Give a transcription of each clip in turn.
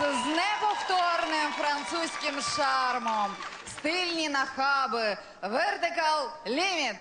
з неповторним французьким шармом. Стильні нахаби. Vertical Limit.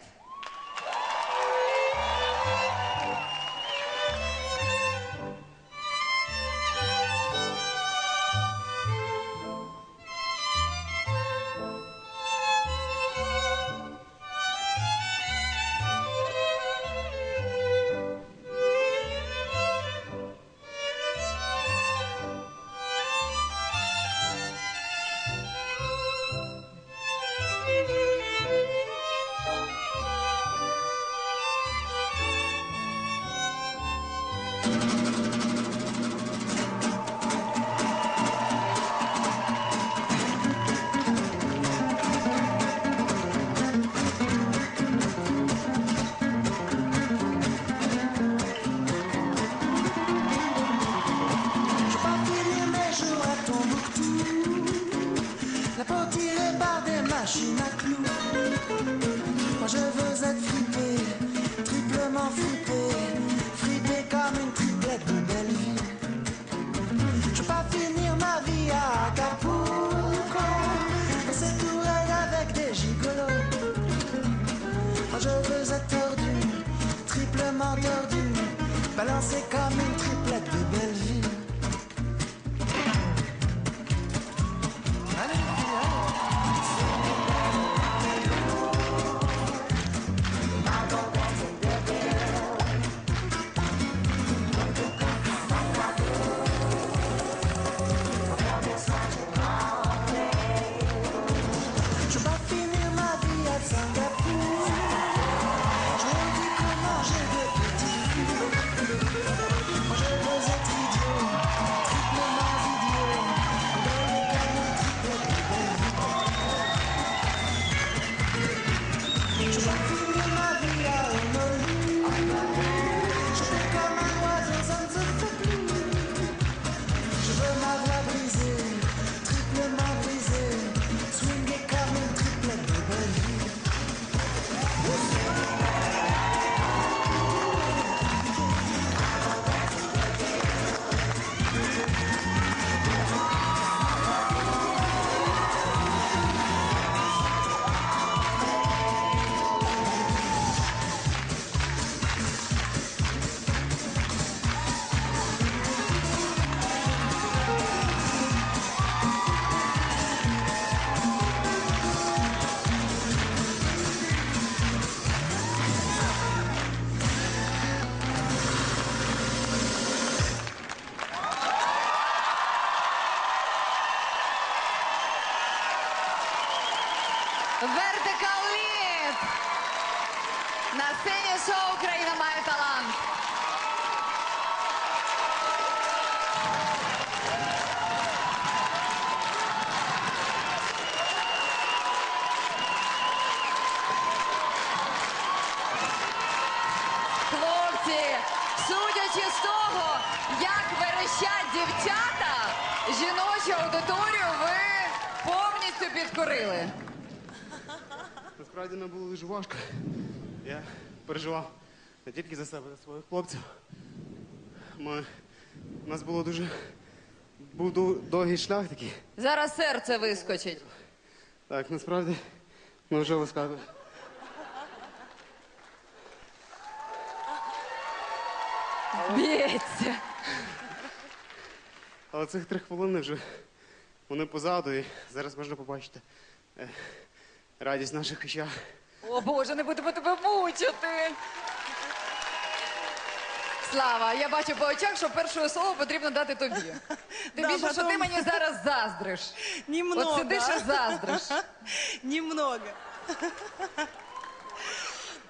Je veux être tordu, triplement tordu Balancé comme une triplette Vertical Limit. На сцені шоу Україна має талант. Хлопці, судячи з того, як верещать дівчата, жіночу аудиторію ви повністю підкорили. Насправді нам було дуже важко. Я переживав не тільки за себе, за своїх хлопців. Ми... У нас було дуже. Був дов- довгий шлях такий. Зараз серце вискочить. Так, насправді ми вже вискакуємо. Б'ється. Але цих три хвилини вже вони позаду, і зараз можна побачити е, радість в наших очах. О Боже, не будемо тебе мучити. Слава, я бачу по очах, що перше слово потрібно дати тобі. Тим Да, більше, що ти потом- мені зараз заздриш. Немного. От сидиш і заздриш. Немного.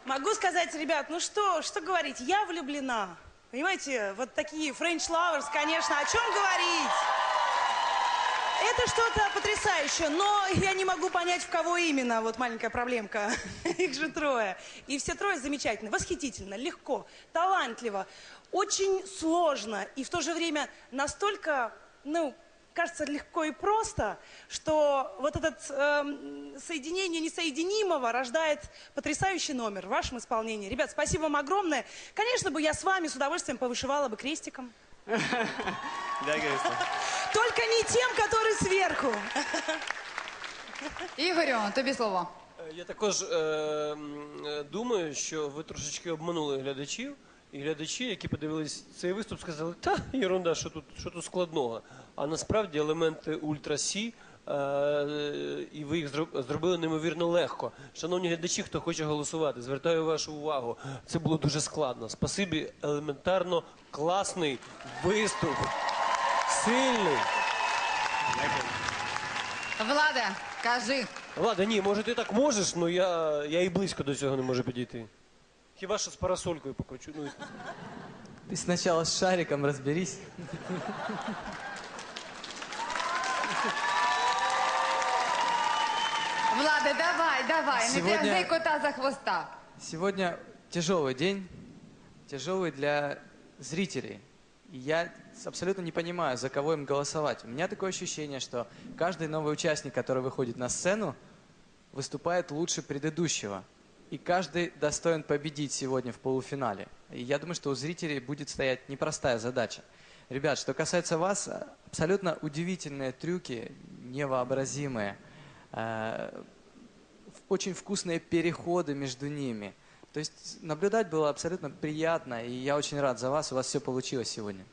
Могу сказать, ребят, ну что, что говорить, я влюблена. Понимаете, вот такие French lovers, конечно, о чем говорить? Это что-то потрясающее, но я не могу понять, в кого именно. Вот маленькая проблемка. Их же трое. И все трое замечательно, восхитительно, легко, талантливо, очень сложно и в то же время настолько, ну, кажется легко и просто, что вот это эм, соединение несоединимого рождает потрясающий номер в вашем исполнении. Ребят, спасибо вам огромное. Конечно бы я с вами с удовольствием повышивала бы крестиком. Дякую. Только не тем, который сверху. Ігорю, тобі слово. Е, Я також е, м, е, думаю, що ви трошечки обманули глядачів, І глядачі, які подивились цей виступ, сказали, та ерунда, що тут, що тут складного. А насправді елементи ультра Сі, е, і ви їх зробили неймовірно легко. Шановні глядачі, хто хоче голосувати, звертаю вашу увагу. Це було дуже складно. Спасибі, елементарно класний виступ. Сильний. Владе, кажи. Ладно, ні, може ти так можеш, але я, я і близько до цього не можу підійти. Хіба що з парасолькою покручу. Ну, Ты сначала с шариком разберись. Владе, давай, давай, не Сьогодні- тягни кота за хвоста. Сегодня тяжелый день, тяжелый для зрителей. И я абсолютно не понимаю, за кого им голосовать. У меня такое ощущение, что каждый новый участник, который выходит на сцену, выступает лучше предыдущего. И каждый достоин победить сегодня в полуфинале. И я думаю, что у зрителей будет стоять непростая задача. Ребят, что касается вас, абсолютно удивительные трюки, невообразимые. Э, очень вкусные переходы между ними. То есть наблюдать было абсолютно приятно, и я очень рад за вас, у вас все получилось сегодня.